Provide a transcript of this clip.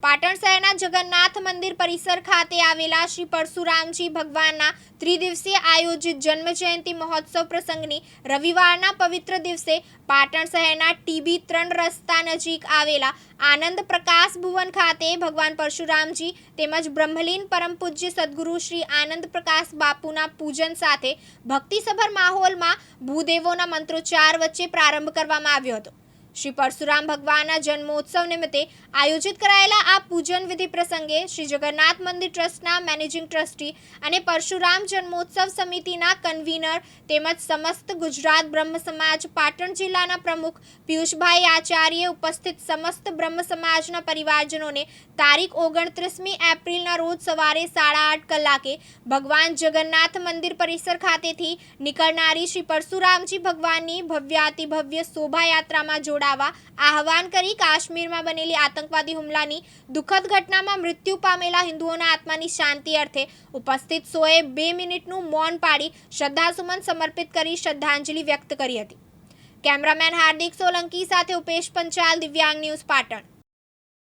પાટણ શહેરના જગન્નાથ મંદિર પરિસર ખાતે આવેલા શ્રી પરશુરામજી ભગવાનના ત્રિદિવસીય આયોજિત જન્મજયંતિ મહોત્સવ પ્રસંગની રવિવારના પવિત્ર દિવસે પાટણ શહેરના ટીબી ત્રણ રસ્તા નજીક આવેલા આનંદ પ્રકાશ ભુવન ખાતે ભગવાન પરશુરામજી તેમજ બ્રહ્મલીન પરમ પૂજ્ય સદગુરુ શ્રી આનંદ પ્રકાશ બાપુના પૂજન સાથે ભક્તિસભર માહોલમાં ભૂદેવોના મંત્રોચ્ચાર વચ્ચે પ્રારંભ કરવામાં આવ્યો હતો. શ્રી પરશુરામ ભગવાનના જન્મોત્સવ નિમિત્તે આયોજિત કરાયેલા આ પૂજન વિધિ પ્રસંગે શ્રી જગન્નાથ મંદિર ટ્રસ્ટના મેનેજિંગ ટ્રસ્ટી અને પરશુરામ જન્મોત્સવ સમિતિના કન્વીનર તેમજ સમસ્ત ગુજરાત બ્રહ્મ સમાજ પાટણ જિલ્લાના પ્રમુખ પિયુષભાઈ આચાર્યે ઉપસ્થિત સમસ્ત બ્રહ્મ સમાજના પરિવારજનોને તારીખ ઓગણત્રીસમી એપ્રિલના રોજ સવારે સાડા આઠ કલાકે ભગવાન જગન્નાથ મંદિર પરિસર ખાતેથી નીકળનારી શ્રી પરશુરામજી ભગવાનની ભવ્યાતિભવ્ય શોભાયાત્રામાં જોડાવા આહવાન કરી કાશ્મીરમાં બનેલી આતંકવાદી હુમલાની દુઃખદ ઘટનામાં મૃત્યુ પામેલા હિન્દુઓના આત્માની શાંતિ અર્થે ઉપસ્થિત સોએ બે મિનિટનું મૌન પાડી શ્રદ્ધાસુમન સમર્પિત કરી શ્રદ્ધાંજલિ વ્યક્ત કરી હતી. કેમેરામેન હાર્દિક સોલંકી સાથે ઉપેશ પંચાલ, દિવ્યાંગ ન્યૂઝ પાટણ.